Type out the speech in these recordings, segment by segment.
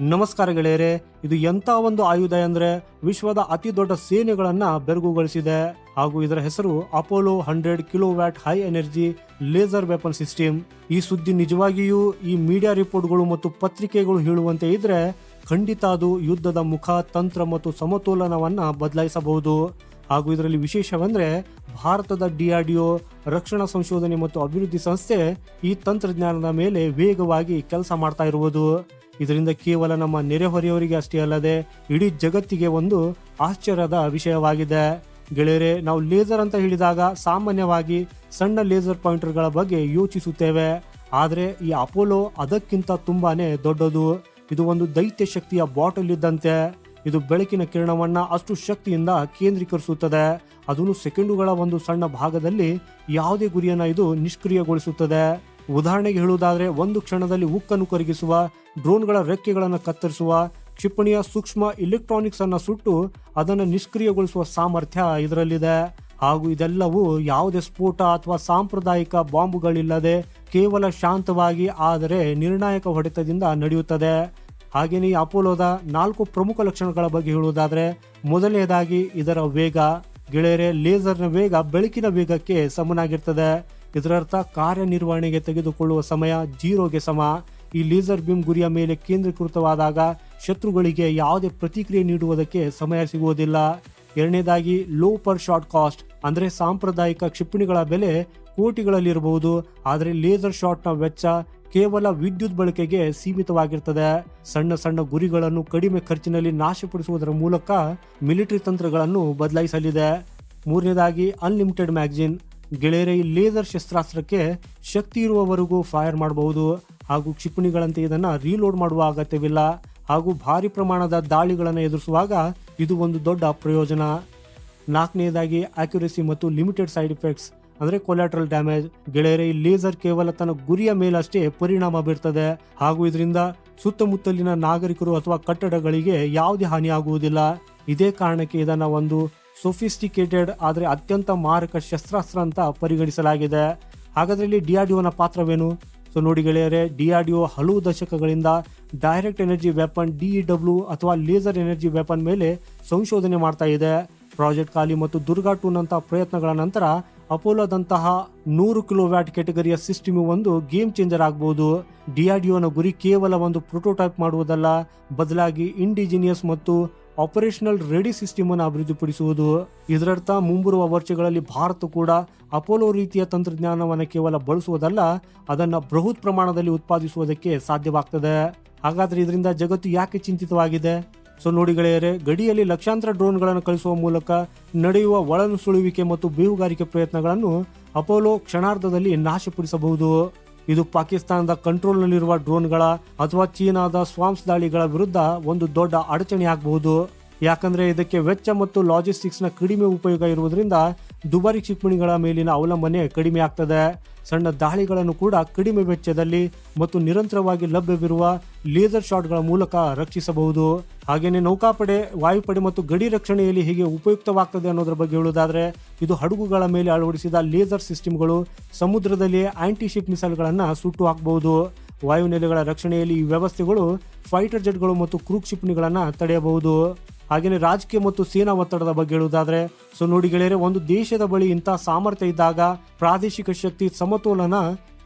ನಮಸ್ಕಾರ ಗೆಳೆಯರೆ, ಇದು ಎಂಥ ಒಂದು ಆಯುಧ ಅಂದ್ರೆ ವಿಶ್ವದ ಅತಿ ದೊಡ್ಡ ಸೇನೆಗಳನ್ನ ಬೆರಗುಗೊಳಿಸಿದೆ. ಹಾಗೂ ಇದರ ಹೆಸರು Apollo hundred kilo watt high energy laser weapon system. ಈ ಸುದ್ದಿ ನಿಜವಾಗಿಯೂ ಈ ಮೀಡಿಯಾ ರಿಪೋರ್ಟ್ಗಳು ಮತ್ತು ಪತ್ರಿಕೆಗಳು ಹೇಳುವಂತೆ ಇದ್ರೆ ಖಂಡಿತ ಅದು ಯುದ್ಧದ ಮುಖ, ತಂತ್ರ ಮತ್ತು ಸಮತೋಲನವನ್ನ ಬದಲಾಯಿಸಬಹುದು. ಹಾಗೂ ಇದರಲ್ಲಿ ವಿಶೇಷವೆಂದರೆ ಭಾರತದ ಡಿಆರ್ಡಿಒ ರಕ್ಷಣಾ ಸಂಶೋಧನೆ ಮತ್ತು ಅಭಿವೃದ್ಧಿ ಸಂಸ್ಥೆ ಈ ತಂತ್ರಜ್ಞಾನದ ಮೇಲೆ ವೇಗವಾಗಿ ಕೆಲಸ ಮಾಡ್ತಾ ಇರುವುದು. ಇದರಿಂದ ಕೇವಲ ನಮ್ಮ ನೆರೆಹೊರೆಯವರಿಗೆ ಅಷ್ಟೇ ಅಲ್ಲದೆ ಇಡೀ ಜಗತ್ತಿಗೆ ಒಂದು ಆಶ್ಚರ್ಯದ ವಿಷಯವಾಗಿದೆ. ಗೆಳೆಯರೆ, ನಾವು ಲೇಸರ್ ಅಂತ ಹೇಳಿದಾಗ ಸಾಮಾನ್ಯವಾಗಿ ಸಣ್ಣ ಲೇಸರ್ ಪಾಯಿಂಟರ್ಗಳ ಬಗ್ಗೆ ಯೋಚಿಸುತ್ತೇವೆ. ಆದರೆ ಈ ಅಪೋಲೋ ಅದಕ್ಕಿಂತ ತುಂಬಾನೇ ದೊಡ್ಡದು. ಇದು ಒಂದು ದೈತ್ಯ ಶಕ್ತಿಯ ಬಾಟಲ್ ಇದ್ದಂತೆ. ಇದು ಬೆಳಕಿನ ಕಿರಣವನ್ನ ಅಷ್ಟು ಶಕ್ತಿಯಿಂದ ಕೇಂದ್ರೀಕರಿಸುತ್ತದೆ. ಅದನ್ನು ಸೆಕೆಂಡುಗಳ ಒಂದು ಸಣ್ಣ ಭಾಗದಲ್ಲಿ ಯಾವುದೇ ಗುರಿಯನ್ನ ಇದು ನಿಷ್ಕ್ರಿಯಗೊಳಿಸುತ್ತದೆ. ಉದಾಹರಣೆಗೆ ಹೇಳುವುದಾದ್ರೆ, ಒಂದು ಕ್ಷಣದಲ್ಲಿ ಉಕ್ಕನ್ನು ಕರಗಿಸುವ, ಡ್ರೋನ್ಗಳ ರೆಕ್ಕೆಗಳನ್ನು ಕತ್ತರಿಸುವ, ಕ್ಷಿಪಣಿಯ ಸೂಕ್ಷ್ಮ ಇಲೆಕ್ಟ್ರಾನಿಕ್ಸ್ ಅನ್ನ ಸುಟ್ಟು ಅದನ್ನು ನಿಷ್ಕ್ರಿಯಗೊಳಿಸುವ ಸಾಮರ್ಥ್ಯ ಇದರಲ್ಲಿದೆ. ಹಾಗೂ ಇದೆಲ್ಲವೂ ಯಾವುದೇ ಸ್ಫೋಟ ಅಥವಾ ಸಾಂಪ್ರದಾಯಿಕ ಬಾಂಬುಗಳಿಲ್ಲದೆ ಕೇವಲ ಶಾಂತವಾಗಿ ಆದರೆ ನಿರ್ಣಾಯಕ ಹೊಡೆತದಿಂದ ನಡೆಯುತ್ತದೆ. ಹಾಗೆಯೇ ಅಪೋಲೋದ ನಾಲ್ಕು ಪ್ರಮುಖ ಲಕ್ಷಣಗಳ ಬಗ್ಗೆ ಹೇಳುವುದಾದರೆ, ಮೊದಲನೇದಾಗಿ ಇದರ ವೇಗ, ಗೆಳೆಯರೆ, ಲೇಸರ್ನ ವೇಗ, ಬೆಳಕಿನ ವೇಗಕ್ಕೆ ಸಮನಾಗಿರ್ತದೆ. ಇದರರ್ಥ ಕಾರ್ಯನಿರ್ವಹಣೆಗೆ ತೆಗೆದುಕೊಳ್ಳುವ ಸಮಯ ಜೀರೋಗೆ ಸಮ. ಈ ಲೇಸರ್ ಬಿಮ್ ಗುರಿಯ ಮೇಲೆ ಕೇಂದ್ರೀಕೃತವಾದಾಗ ಶತ್ರುಗಳಿಗೆ ಯಾವುದೇ ಪ್ರತಿಕ್ರಿಯೆ ನೀಡುವುದಕ್ಕೆ ಸಮಯ ಸಿಗುವುದಿಲ್ಲ. ಎರಡನೇದಾಗಿ ಲೋ ಪರ್ ಶಾರ್ಟ್ ಕಾಸ್ಟ್, ಅಂದರೆ ಸಾಂಪ್ರದಾಯಿಕ ಕ್ಷಿಪಣಿಗಳ ಬೆಲೆ ಕೋಟಿಗಳಲ್ಲಿರಬಹುದು. ಆದರೆ ಲೇಸರ್ ಶಾಟ್ನ ವೆಚ್ಚ ಕೇವಲ ವಿದ್ಯುತ್ ಬಳಕೆಗೆ ಸೀಮಿತವಾಗಿರ್ತದೆ. ಸಣ್ಣ ಸಣ್ಣ ಗುರಿಗಳನ್ನು ಕಡಿಮೆ ಖರ್ಚಿನಲ್ಲಿ ನಾಶಪಡಿಸುವುದರ ಮೂಲಕ ಮಿಲಿಟರಿ ತಂತ್ರಗಳನ್ನು ಬದಲಾಯಿಸಲಿದೆ. ಮೂರನೇದಾಗಿ ಅನ್ಲಿಮಿಟೆಡ್ ಮ್ಯಾಗಜಿನ್ ಗೆಳೆಯರೆ ಲೇಸರ್ ಶಸ್ತ್ರಾಸ್ತ್ರಕ್ಕೆ ಶಕ್ತಿ ಇರುವವರೆಗೂ ಫೈರ್ ಮಾಡಬಹುದು. ಹಾಗೂ ಕ್ಷಿಪಣಿಗಳಂತೆ ಇದನ್ನು ರೀಲೋಡ್ ಮಾಡುವ ಅಗತ್ಯವಿಲ್ಲ. ಹಾಗೂ ಭಾರಿ ಪ್ರಮಾಣದ ದಾಳಿಗಳನ್ನು ಎದುರಿಸುವಾಗ ಇದು ಒಂದು ದೊಡ್ಡ ಪ್ರಯೋಜನ. ನಾಲ್ಕನೇದಾಗಿ ಆಕ್ಯುರೇಸಿ ಮತ್ತು ಲಿಮಿಟೆಡ್ ಸೈಡ್ ಎಫೆಕ್ಟ್ಸ್ ಅಂದ್ರೆ ಕೊಲ್ಯಾಟ್ರಲ್ ಡ್ಯಾಮೇಜ್ ಗೆಳೆಯರೆ, ಈ ಲೇಸರ್ ಕೇವಲ ತನ್ನ ಗುರಿಯ ಮೇಲಷ್ಟೇ ಪರಿಣಾಮ ಬೀರ್ತದೆ. ಹಾಗೂ ಇದರಿಂದ ಸುತ್ತಮುತ್ತಲಿನ ನಾಗರಿಕರು ಅಥವಾ ಕಟ್ಟಡಗಳಿಗೆ ಯಾವುದೇ ಹಾನಿ ಆಗುವುದಿಲ್ಲ. ಇದೇ ಕಾರಣಕ್ಕೆ ಇದನ್ನ ಒಂದು ಸೊಫಿಸ್ಟಿಕೇಟೆಡ್ ಆದರೆ ಅತ್ಯಂತ ಮಾರಕ ಶಸ್ತ್ರಾಸ್ತ್ರ ಅಂತ ಪರಿಗಣಿಸಲಾಗಿದೆ. ಹಾಗಾದ್ರೆ ಇಲ್ಲಿ ಡಿಆರ್ಡಿಒನ ಪಾತ್ರವೇನು? ಸೊ ನೋಡಿ ಗೆಳೆಯರೆ ಡಿಆರ್ಡಿಒ ಹಲವು ದಶಕಗಳಿಂದ ಡೈರೆಕ್ಟ್ ಎನರ್ಜಿ ವೆಪನ್ ಡಿಇಡಬ್ಲ್ಯೂ ಅಥವಾ ಲೇಸರ್ ಎನರ್ಜಿ ವೆಪನ್ ಮೇಲೆ ಸಂಶೋಧನೆ ಮಾಡ್ತಾ ಇದೆ. ಪ್ರಾಜೆಕ್ಟ್ ಖಾಲಿ ಮತ್ತು ದುರ್ಗಾ ಟೂನ್ ಪ್ರಯತ್ನಗಳ ನಂತರ ಅಪೋಲೋದಂತಹ ನೂರು ಕಿಲೋವ್ಯಾಟ್ ಕೆಟಗರಿಯ ಸಿಸ್ಟಮ್ ಒಂದು ಗೇಮ್ ಚೇಂಜರ್ ಆಗಬಹುದು ಡಿಆರ್ಡಿಒನ ಗುರಿ ಕೇವಲ ಒಂದು ಪ್ರೋಟೋಟೈಪ್ ಮಾಡುವುದಲ್ಲ, ಬದಲಾಗಿ ಇಂಡಿಜಿನಿಯಸ್ ಮತ್ತು ಆಪರೇಷನಲ್ ರೆಡಿ ಸಿಸ್ಟಮ್ ಅನ್ನು ಅಭಿವೃದ್ಧಿಪಡಿಸುವುದು. ಇದರರ್ಥ, ಮುಂಬರುವ ವರ್ಷಗಳಲ್ಲಿ ಭಾರತ ಕೂಡ ಅಪೋಲೋ ರೀತಿಯ ತಂತ್ರಜ್ಞಾನವನ್ನು ಕೇವಲ ಬಳಸುವುದಲ್ಲ, ಅದನ್ನು ಬೃಹತ್ ಪ್ರಮಾಣದಲ್ಲಿ ಉತ್ಪಾದಿಸುವುದಕ್ಕೆ ಸಾಧ್ಯವಾಗ್ತದೆ. ಹಾಗಾದ್ರೆ ಇದರಿಂದ ಜಗತ್ತು ಯಾಕೆ ಚಿಂತಿತವಾಗಿದೆ? ಸೊ ನೋಡಿ ಗೆಳೆಯರೆ, ಗಡಿಯಲ್ಲಿ ಲಕ್ಷಾಂತರ ಡ್ರೋನ್ಗಳನ್ನು ಕಳಿಸುವ ಮೂಲಕ ನಡೆಯುವ ಒಳನುಸುಳುವಿಕೆ ಮತ್ತು ಬೇಹುಗಾರಿಕೆ ಪ್ರಯತ್ನಗಳನ್ನು ಅಪೋಲೋ ಕ್ಷಣಾರ್ಧದಲ್ಲಿ ನಾಶಪಡಿಸಬಹುದು. ಇದು ಪಾಕಿಸ್ತಾನದ ಕಂಟ್ರೋಲ್ನಲ್ಲಿರುವ ಡ್ರೋನ್ಗಳ ಅಥವಾ ಚೀನಾದ ಸ್ವಾಮ್ಸ್ ದಾಳಿಗಳ ವಿರುದ್ಧ ಒಂದು ದೊಡ್ಡ ಅಡಚಣೆ ಆಗಬಹುದು ಯಾಕಂದ್ರೆ ಇದಕ್ಕೆ ವೆಚ್ಚ ಮತ್ತು ಲಾಜಿಸ್ಟಿಕ್ಸ್ನ ಕಡಿಮೆ ಉಪಯೋಗ ಇರುವುದರಿಂದ ದುಬಾರಿ ಕ್ಷಿಪಣಿಗಳ ಮೇಲಿನ ಅವಲಂಬನೆ ಕಡಿಮೆ ಆಗ್ತದೆ. ಸಣ್ಣ ದಾಳಿಗಳನ್ನು ಕೂಡ ಕಡಿಮೆ ವೆಚ್ಚದಲ್ಲಿ ಮತ್ತು ನಿರಂತರವಾಗಿ ಲಭ್ಯವಿರುವ ಲೇಸರ್ ಶಾಟ್ಗಳ ಮೂಲಕ ರಕ್ಷಿಸಬಹುದು. ಹಾಗೆಯೇ ನೌಕಾಪಡೆ, ವಾಯುಪಡೆ ಮತ್ತು ಗಡಿ ರಕ್ಷಣೆಯಲ್ಲಿ ಹೇಗೆ ಉಪಯುಕ್ತವಾಗ್ತದೆ ಅನ್ನೋದ್ರ ಬಗ್ಗೆ ಹೇಳುವುದಾದರೆ, ಇದು ಹಡಗುಗಳ ಮೇಲೆ ಅಳವಡಿಸಿದ ಲೇಸರ್ ಸಿಸ್ಟಮ್ಗಳು ಸಮುದ್ರದಲ್ಲಿ ಆಂಟಿ ಶಿಪ್ ಮಿಸೈಲ್ಗಳನ್ನು ಸುಟ್ಟು ಹಾಕಬಹುದು. ವಾಯುನೆಲೆಗಳ ರಕ್ಷಣೆಯಲ್ಲಿ ಈ ವ್ಯವಸ್ಥೆಗಳು ಫೈಟರ್ ಜೆಟ್ಗಳು ಮತ್ತು ಕ್ರೂ ಕ್ಷಿಪಣಿಗಳನ್ನು ತಡೆಯಬಹುದು. ಹಾಗೆಯೇ ರಾಜಕೀಯ ಮತ್ತು ಸೇನಾ ಒತ್ತಡದ ಬಗ್ಗೆ ಹೇಳುವುದಾದ್ರೆ, ಸೊ ನೋಡಿ ಗೆಳೆಯರೆ, ಒಂದು ದೇಶದ ಬಳಿ ಇಂತಹ ಸಾಮರ್ಥ್ಯ ಇದ್ದಾಗ ಪ್ರಾದೇಶಿಕ ಶಕ್ತಿ ಸಮತೋಲನ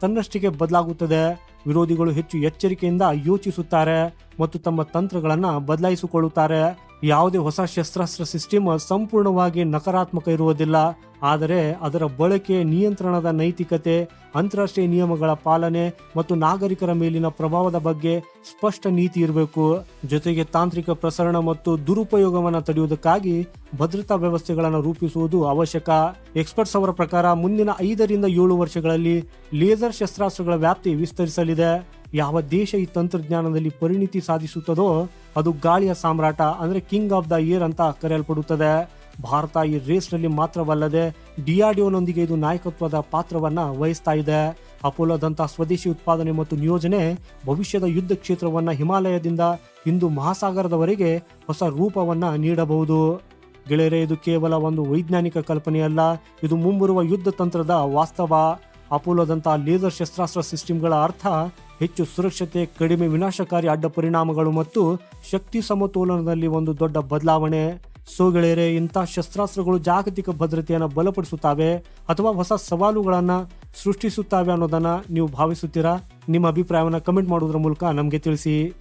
ತನ್ನಷ್ಟಿಗೆ ಬದಲಾಗುತ್ತದೆ. ವಿರೋಧಿಗಳು ಹೆಚ್ಚು ಎಚ್ಚರಿಕೆಯಿಂದ ಯೋಚಿಸುತ್ತಾರೆ ಮತ್ತು ತಮ್ಮ ತಂತ್ರಗಳನ್ನು ಬದಲಾಯಿಸಿಕೊಳ್ಳುತ್ತಾರೆ. ಯಾವುದೇ ಹೊಸ ಶಸ್ತ್ರಾಸ್ತ್ರ ಸಿಸ್ಟಮ್ ಸಂಪೂರ್ಣವಾಗಿ ನಕಾರಾತ್ಮಕ ಇರುವುದಿಲ್ಲ. ಆದರೆ ಅದರ ಬಳಕೆ, ನಿಯಂತ್ರಣದ ನೈತಿಕತೆ, ಅಂತಾರಾಷ್ಟ್ರೀಯ ನಿಯಮಗಳ ಪಾಲನೆ ಮತ್ತು ನಾಗರಿಕರ ಮೇಲಿನ ಪ್ರಭಾವದ ಬಗ್ಗೆ ಸ್ಪಷ್ಟ ನೀತಿ ಇರಬೇಕು. ಜೊತೆಗೆ ತಾಂತ್ರಿಕ ಪ್ರಸರಣ ಮತ್ತು ದುರುಪಯೋಗವನ್ನು ತಡೆಯುವುದಕ್ಕಾಗಿ ಭದ್ರತಾ ವ್ಯವಸ್ಥೆಗಳನ್ನು ರೂಪಿಸುವುದು ಅವಶ್ಯಕ. ಎಕ್ಸ್ಪರ್ಟ್ಸ್ ಅವರ ಪ್ರಕಾರ ಮುಂದಿನ ಐದರಿಂದ ಏಳು ವರ್ಷಗಳಲ್ಲಿ ಲೇಸರ್ ಶಸ್ತ್ರಾಸ್ತ್ರಗಳ ವ್ಯಾಪ್ತಿ ವಿಸ್ತರಿಸಲಿದೆ. ಯಾವ ದೇಶ ಈ ತಂತ್ರಜ್ಞಾನದಲ್ಲಿ ಪರಿಣಿತಿ ಸಾಧಿಸುತ್ತದೋ ಅದು ಗಾಳಿಯ ಸಾಮ್ರಾಟ, ಅಂದ್ರೆ ಕಿಂಗ್ ಆಫ್ ದ ಇಯರ್ ಅಂತ ಕರೆಯಲ್ಪಡುತ್ತದೆ. ಭಾರತ ಈ ರೇಸ್ನಲ್ಲಿ ಮಾತ್ರವಲ್ಲದೆ ಡಿಆರ್ಡಿಒನೊಂದಿಗೆ ಇದು ನಾಯಕತ್ವದ ಪಾತ್ರವನ್ನ ವಹಿಸ್ತಾ ಇದೆ. ಅಪೋಲೋದಂತಹ ಸ್ವದೇಶಿ ಉತ್ಪಾದನೆ ಮತ್ತು ನಿಯೋಜನೆ ಭವಿಷ್ಯದ ಯುದ್ಧ ಕ್ಷೇತ್ರವನ್ನ ಹಿಮಾಲಯದಿಂದ ಹಿಂದೂ ಮಹಾಸಾಗರದವರೆಗೆ ಹೊಸ ರೂಪವನ್ನ ನೀಡಬಹುದು. ಗೆಳೆಯರೆ, ಇದು ಕೇವಲ ಒಂದು ವೈಜ್ಞಾನಿಕ ಕಲ್ಪನೆಯಲ್ಲ, ಇದು ಮುಂಬರುವ ಯುದ್ಧ ತಂತ್ರದ ವಾಸ್ತವ. ಅಪೋಲೋದಂತಹ ಲೇಸರ್ ಶಸ್ತ್ರಾಸ್ತ್ರ ಸಿಸ್ಟಮ್ಗಳ ಅರ್ಥ ಹೆಚ್ಚು ಸುರಕ್ಷತೆ, ಕಡಿಮೆ ವಿನಾಶಕಾರಿ ಅಡ್ಡ ಪರಿಣಾಮಗಳು ಮತ್ತು ಶಕ್ತಿ ಸಮತೋಲನದಲ್ಲಿ ಒಂದು ದೊಡ್ಡ ಬದಲಾವಣೆ. ಸೊ ಗೆಳೆಯರೆ, ಇಂಥ ಶಸ್ತ್ರಾಸ್ತ್ರಗಳು ಜಾಗತಿಕ ಭದ್ರತೆಯನ್ನು ಬಲಪಡಿಸುತ್ತವೆ ಅಥವಾ ಹೊಸ ಸವಾಲುಗಳನ್ನು ಸೃಷ್ಟಿಸುತ್ತವೆ ಅನ್ನೋದನ್ನ ನೀವು ಭಾವಿಸುತ್ತೀರಾ? ನಿಮ್ಮ ಅಭಿಪ್ರಾಯವನ್ನು ಕಮೆಂಟ್ ಮಾಡೋದ್ರ ಮೂಲಕ ನಮಗೆ ತಿಳಿಸಿ.